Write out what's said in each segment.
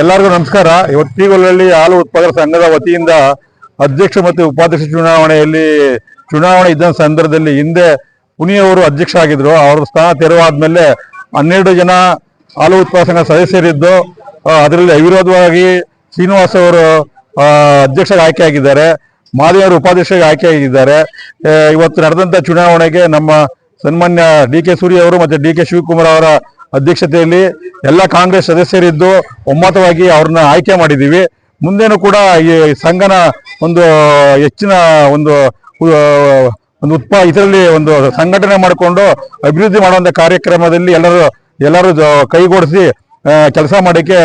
ಎಲ್ಲರಿಗೂ ನಮಸ್ಕಾರ. ಇವತ್ತು ಟಿಗೊಲ್ಲಹಳ್ಳಿ ಹಾಲು ಉತ್ಪಾದಕರ ಸಂಘದ ವತಿಯಿಂದ ಅಧ್ಯಕ್ಷ ಮತ್ತು ಉಪಾಧ್ಯಕ್ಷ ಚುನಾವಣೆಯಲ್ಲಿ, ಚುನಾವಣೆ ಇದ್ದ ಸಂದರ್ಭದಲ್ಲಿ ಹಿಂದೆ ಪುನಿಯವರು ಅಧ್ಯಕ್ಷ ಆಗಿದ್ರು ಅವರ ಸ್ಥಾನ ತೆರವಾದ್ಮೇಲೆ ಹನ್ನೆರಡು ಜನ ಹಾಲು ಉತ್ಪಾದನಾ ಸದಸ್ಯರಿದ್ದು ಅದರಲ್ಲಿ ಅವಿರೋಧವಾಗಿ ಶ್ರೀನಿವಾಸ್ ಅವರು ಅಧ್ಯಕ್ಷರಾಗಿ ಆಯ್ಕೆಯಾಗಿದ್ದಾರೆ. ಮಾದೇವರು ಉಪಾಧ್ಯಕ್ಷರಿಗೆ ಆಯ್ಕೆಯಾಗಿದ್ದಾರೆ. ಇವತ್ತು ನಡೆದಂತ ಚುನಾವಣೆಗೆ ನಮ್ಮ ಸನ್ಮಾನ್ಯ ಡಿ ಕೆ ಸೂರ್ಯ ಅವರು ಮತ್ತೆ ಡಿ ಕೆ ಶಿವಕುಮಾರ್ ಅವರ ಅಧ್ಯಕ್ಷತೆಯಲ್ಲಿ ಎಲ್ಲ ಕಾಂಗ್ರೆಸ್ ಸದಸ್ಯರಿದ್ದು ಒಮ್ಮತವಾಗಿ ಅವ್ರನ್ನ ಆಯ್ಕೆ ಮಾಡಿದ್ದೀವಿ. ಮುಂದೇನು ಕೂಡ ಈ ಸಂಘನ ಒಂದು ಹೆಚ್ಚಿನ ಒಂದು ಒಂದು ಉತ್ಪ, ಇದರಲ್ಲಿ ಒಂದು ಸಂಘಟನೆ ಮಾಡಿಕೊಂಡು ಅಭಿವೃದ್ಧಿ ಮಾಡುವಂಥ ಕಾರ್ಯಕ್ರಮದಲ್ಲಿ ಎಲ್ಲರೂ ಎಲ್ಲರೂ ಕೈಗೊಡಿಸಿ ಕೆಲಸ ಮಾಡೋಕ್ಕೆ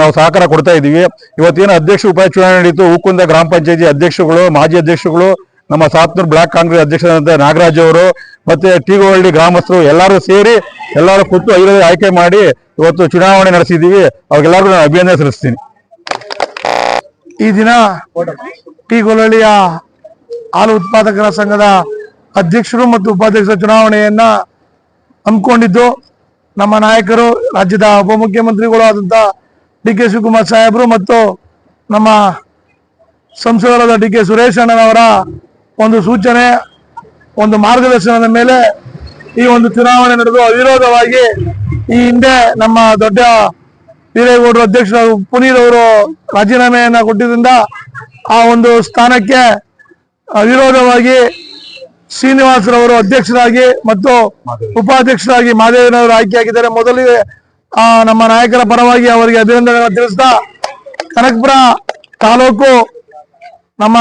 ನಾವು ಸಹಕಾರ ಕೊಡ್ತಾ ಇದ್ದೀವಿ. ಇವತ್ತೇನು ಅಧ್ಯಕ್ಷ ಉಪಾಯ ಚುನಾವಣೆ ನಡೀತು, ಹೂಕುಂದ ಗ್ರಾಮ ಪಂಚಾಯತಿ ಅಧ್ಯಕ್ಷಗಳು ಮಾಜಿ ಅಧ್ಯಕ್ಷಗಳು ನಮ್ಮ ಸಾತ್ನೂರು ಬ್ಲಾಕ್ ಕಾಂಗ್ರೆಸ್ ಅಧ್ಯಕ್ಷರಾದಂಥ ನಾಗರಾಜ್ ಅವರು ಮತ್ತೆ ಟಿಗೋಹಳ್ಳಿ ಗ್ರಾಮಸ್ಥರು ಎಲ್ಲರೂ ಸೇರಿ ಎಲ್ಲರೂ ಕೂತು ಐದು ಆಯ್ಕೆ ಮಾಡಿ ಇವತ್ತು ಚುನಾವಣೆ ನಡೆಸಿದ್ದೀವಿ. ಅವ್ರಿಗೆಲ್ಲರಿಗೂ ನಾನು ಅಭಿನಂದನೆ ಸಲ್ಲಿಸ್ತೀನಿ. ಈ ದಿನ ಟಿ ಗೊಲ್ಲಳ್ಳಿಯ ಹಾಲು ಉತ್ಪಾದಕರ ಸಂಘದ ಅಧ್ಯಕ್ಷರು ಮತ್ತು ಉಪಾಧ್ಯಕ್ಷರ ಚುನಾವಣೆಯನ್ನ ಹಮ್ಮಿಕೊಂಡಿದ್ದು ನಮ್ಮ ನಾಯಕರು, ರಾಜ್ಯದ ಉಪಮುಖ್ಯಮಂತ್ರಿಗಳು ಆದಂತಹ ಡಿ ಕೆ ಶಿವಕುಮಾರ್ ಸಾಹೇಬರು ಮತ್ತು ನಮ್ಮ ಸಂಸದರಾದ ಡಿ ಕೆ ಸುರೇಶ್ ಅಣ್ಣನವರ ಒಂದು ಸೂಚನೆ, ಒಂದು ಮಾರ್ಗದರ್ಶನದ ಮೇಲೆ ಈ ಒಂದು ಚುನಾವಣೆ ನಡೆದು ಅವಿರೋಧವಾಗಿ ಈ ಹಿಂದೆ ನಮ್ಮ ದೊಡ್ಡ ವೀರೇಗೌಡರು ಅಧ್ಯಕ್ಷರು ಪುನೀತ್ ಅವರು ರಾಜೀನಾಮೆಯನ್ನ ಕೊಟ್ಟಿದ್ದರಿಂದ ಆ ಒಂದು ಸ್ಥಾನಕ್ಕೆ ಅವಿರೋಧವಾಗಿ ಶ್ರೀನಿವಾಸರವರು ಅಧ್ಯಕ್ಷರಾಗಿ ಮತ್ತು ಉಪಾಧ್ಯಕ್ಷರಾಗಿ ಮಾದೇವನವರು ಆಯ್ಕೆಯಾಗಿದ್ದಾರೆ. ಮೊದಲಿಗೆ ನಮ್ಮ ನಾಯಕರ ಪರವಾಗಿ ಅವರಿಗೆ ಅಭಿನಂದನೆಗಳನ್ನು ತಿಳಿಸ್ತಾ ಕನಕಪುರ ತಾಲೂಕು ನಮ್ಮ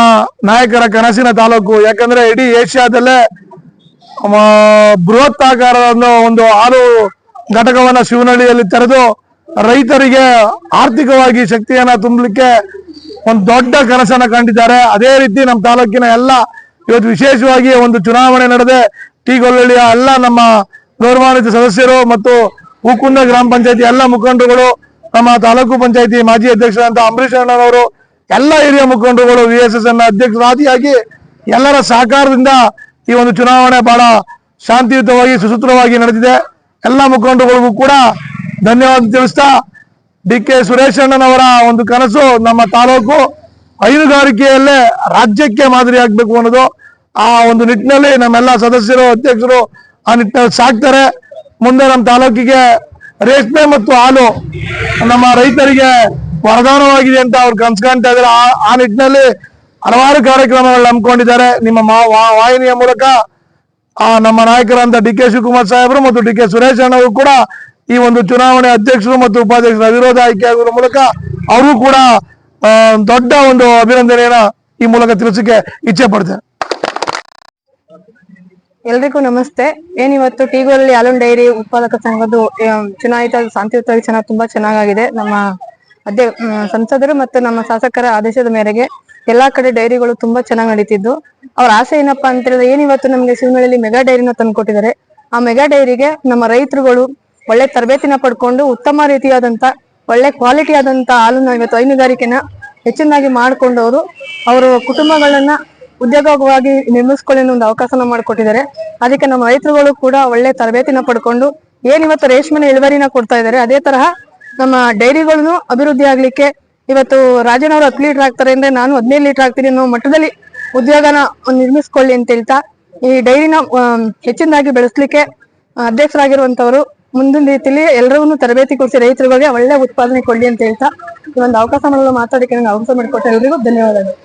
ನಾಯಕರ ಕನಸಿನ ತಾಲೂಕು. ಯಾಕಂದ್ರೆ ಇಡೀ ಏಷ್ಯಾದಲ್ಲೇ ಬೃಹತ್ ಆಕಾರದ ಒಂದು ಹಾಲು ಘಟಕವನ್ನ ಶಿವನಹಳ್ಳಿಯಲ್ಲಿ ತೆರೆದು ರೈತರಿಗೆ ಆರ್ಥಿಕವಾಗಿ ಶಕ್ತಿಯನ್ನ ತುಂಬಲಿಕ್ಕೆ ಒಂದು ದೊಡ್ಡ ಕನಸನ್ನ ಕಂಡಿದ್ದಾರೆ. ಅದೇ ರೀತಿ ನಮ್ಮ ತಾಲೂಕಿನ ಎಲ್ಲ ಇವತ್ತು ವಿಶೇಷವಾಗಿ ಒಂದು ಚುನಾವಣೆ ನಡೆದೆ. ಟಿ ಗೊಲ್ಲಳ್ಳಿಯ ಎಲ್ಲ ನಮ್ಮ ಗೌರವಾನ್ವಿತ ಸದಸ್ಯರು ಮತ್ತು ಹೂಕುಂದ ಗ್ರಾಮ ಪಂಚಾಯತಿ ಎಲ್ಲ ಮುಖಂಡರುಗಳು, ನಮ್ಮ ತಾಲೂಕು ಪಂಚಾಯತಿ ಮಾಜಿ ಅಧ್ಯಕ್ಷರಾದಂತಹ ಅಂಬರೀಶ್ ಅಣ್ಣನವರು ಎಲ್ಲ ಹಿರಿಯ ಮುಖಂಡರುಗಳು ವಿ ಎಸ್ ಎಸ್ ಎನ್ ಅಧ್ಯಕ್ಷರಾದಿಯಾಗಿ ಎಲ್ಲರ ಸಹಕಾರದಿಂದ ಈ ಒಂದು ಚುನಾವಣೆ ಬಹಳ ಶಾಂತಿಯುತವಾಗಿ, ಸುಸೂತ್ರವಾಗಿ ನಡೆದಿದೆ. ಎಲ್ಲ ಮುಖಂಡರುಗಳಿಗೂ ಕೂಡ ಧನ್ಯವಾದ ತಿಳಿಸ್ತಾ ಡಿ ಕೆ ಸುರೇಶ್ ಅಣ್ಣನವರ ಒಂದು ಕನಸು ನಮ್ಮ ತಾಲೂಕು ಹೈನುಗಾರಿಕೆಯಲ್ಲೇ ರಾಜ್ಯಕ್ಕೆ ಮಾದರಿ ಆಗ್ಬೇಕು ಅನ್ನೋದು ಆ ಒಂದು ನಿಟ್ಟಿನಲ್ಲಿ ನಮ್ಮೆಲ್ಲ ಸದಸ್ಯರು, ಅಧ್ಯಕ್ಷರು ಆ ನಿಟ್ಟಿನಲ್ಲಿ ಸಾಕ್ತಾರೆ. ಮುಂದೆ ನಮ್ಮ ತಾಲೂಕಿಗೆ ರೇಷ್ಮೆ ಮತ್ತು ಹಾಲು ನಮ್ಮ ರೈತರಿಗೆ ವರದಾನವಾಗಿದೆ ಅಂತ ಅವ್ರು ಕನ್ಸ್ಕೊಂತ ಇದ್ದಾರೆ ಆ- ನಿಟ್ಟಿನಲ್ಲಿ ಹಲವಾರು ಕಾರ್ಯಕ್ರಮಗಳು ಹಮ್ಮಿಕೊಂಡಿದ್ದಾರೆ. ನಿಮ್ಮ ವಾಹಿನಿಯ ಮೂಲಕ, ಆ, ನಮ್ಮ ನಾಯಕರಂತ ಡಿ ಕೆ ಶಿವಕುಮಾರ್ ಸಾಹೇಬರು ಮತ್ತು ಡಿ ಕೆ ಸುರೇಶ್ ಅಣ್ಣವರು ಕೂಡ ಈ ಒಂದು ಚುನಾವಣೆ ಅಧ್ಯಕ್ಷರು ಮತ್ತು ಉಪಾಧ್ಯಕ್ಷರ ಅವಿರೋಧ ಆಯ್ಕೆ ಆಗುವ ಮೂಲಕ ಅವರು ಕೂಡ ದೊಡ್ಡ ಒಂದು ಅಭಿನಂದನೆಯನ್ನ ಈ ಮೂಲಕ ತಿಳಿಸಕ್ಕೆ ಇಚ್ಛೆ ಪಡ್ತೇನೆ. ಎಲ್ರಿಗೂ ನಮಸ್ತೆ. ಏನಿವತ್ತು ಟೀಗೋಲ್ಲಿ ಆಲೂನ್ ಡೈರಿ ಉತ್ಪಾದಕ ಸಂಘದ್ದು ಚುನಾಯಿತ ಶಾಂತಿಯುತವಾಗಿ ಚೆನ್ನಾಗಿ ತುಂಬಾ ಚೆನ್ನಾಗಾಗಿದೆ. ನಮ್ಮ ಮ್, ಸಂಸದರು ಮತ್ತು ನಮ್ಮ ಶಾಸಕರ ಆದೇಶದ ಮೇರೆಗೆ ಎಲ್ಲಾ ಕಡೆ ಡೈರಿಗಳು ತುಂಬಾ ಚೆನ್ನಾಗಿ ನಡೀತಿದ್ದು. ಅವ್ರ ಆಸೆ ಏನಪ್ಪಾ ಅಂತ ಹೇಳಿದ್ರೆ ಏನಿವತ್ತು ನಮ್ಗೆ ಶಿವನಹಳ್ಳಿ ಮೆಗಾ ಡೈರಿನ ತಂದ್ಕೊಟ್ಟಿದ್ದಾರೆ ಆ ಮೆಗಾ ಡೈರಿಗೆ ನಮ್ಮ ರೈತರುಗಳು ಒಳ್ಳೆ ತರಬೇತಿನ ಪಡ್ಕೊಂಡು ಉತ್ತಮ ರೀತಿಯಾದಂತ ಒಳ್ಳೆ ಕ್ವಾಲಿಟಿ ಆದಂತ ಹಾಲನ್ನ ಇವತ್ತು ಹೈನುಗಾರಿಕೆನ ಹೆಚ್ಚಿನಾಗಿ ಮಾಡ್ಕೊಂಡವರು. ಅವರು ಕುಟುಂಬಗಳನ್ನ ಉದ್ಯೋಗವಾಗಿ ನಿರ್ಮಿಸ್ಕೊಳ್ಳಿ ಒಂದು ಅವಕಾಶನ ಮಾಡಿಕೊಟ್ಟಿದ್ದಾರೆ. ಅದಕ್ಕೆ ನಮ್ಮ ರೈತರುಗಳು ಕೂಡ ಒಳ್ಳೆ ತರಬೇತಿನ ಪಡ್ಕೊಂಡು ಏನ್ ಇವತ್ತು ರೇಷ್ಮೆನ ಇಳುವರಿನ ಕೊಡ್ತಾ ಇದ್ದಾರೆ ಅದೇ ತರಹ ನಮ್ಮ ಡೈರಿಗಳನ್ನು ಅಭಿವೃದ್ಧಿ ಆಗ್ಲಿಕ್ಕೆ ಇವತ್ತು ರಾಜನವರು ಹತ್ತು ಲೀಟರ್ ಆಗ್ತಾರೆ ಅಂದ್ರೆ ನಾನು ಹದಿನೈದು ಲೀಟರ್ ಆಗ್ತೀನಿ ಅನ್ನೋ ಮಟ್ಟದಲ್ಲಿ ಉದ್ಯೋಗನ ನಿರ್ಮಿಸ್ಕೊಳ್ಳಿ ಅಂತ ಹೇಳ್ತಾ ಈ ಡೈರಿನ ಹೆಚ್ಚಿನದಾಗಿ ಬೆಳೆಸ್ಲಿಕ್ಕೆ ಅಧ್ಯಕ್ಷರಾಗಿರುವಂತವರು ಮುಂದಿನ ರೀತಿಯಲ್ಲಿ ಎಲ್ಲರೂ ತರಬೇತಿ ಕೊಡಿಸಿ ರೈತರುಗಳಿಗೆ ಒಳ್ಳೆ ಉತ್ಪಾದನೆ ಕೊಡ್ಲಿ ಅಂತ ಹೇಳ್ತಾ ಈ ಒಂದು ಅವಕಾಶ ಮಾಡಲು ಮಾತಾಡಕ್ಕೆ ನನಗೆ ಅವಕಾಶ ಮಾಡಿಕೊಟ್ಟ. ಎಲ್ಲರಿಗೂ ಧನ್ಯವಾದಗಳು.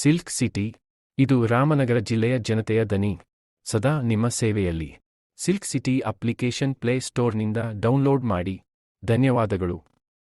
ಸಿಲ್ಕ್ ಸಿಟಿ, ಇದು ರಾಮನಗರ ಜಿಲ್ಲೆಯ ಜನತೆಯ ದನಿ. ಸದಾ ನಿಮ್ಮ ಸೇವೆಯಲ್ಲಿ. ಸಿಲ್ಕ್ ಸಿಟಿ ಅಪ್ಲಿಕೇಶನ್ ಪ್ಲೇ ಸ್ಟೋರ್ನಿಂದ ಡೌನ್ಲೋಡ್ ಮಾಡಿ. ಧನ್ಯವಾದಗಳು.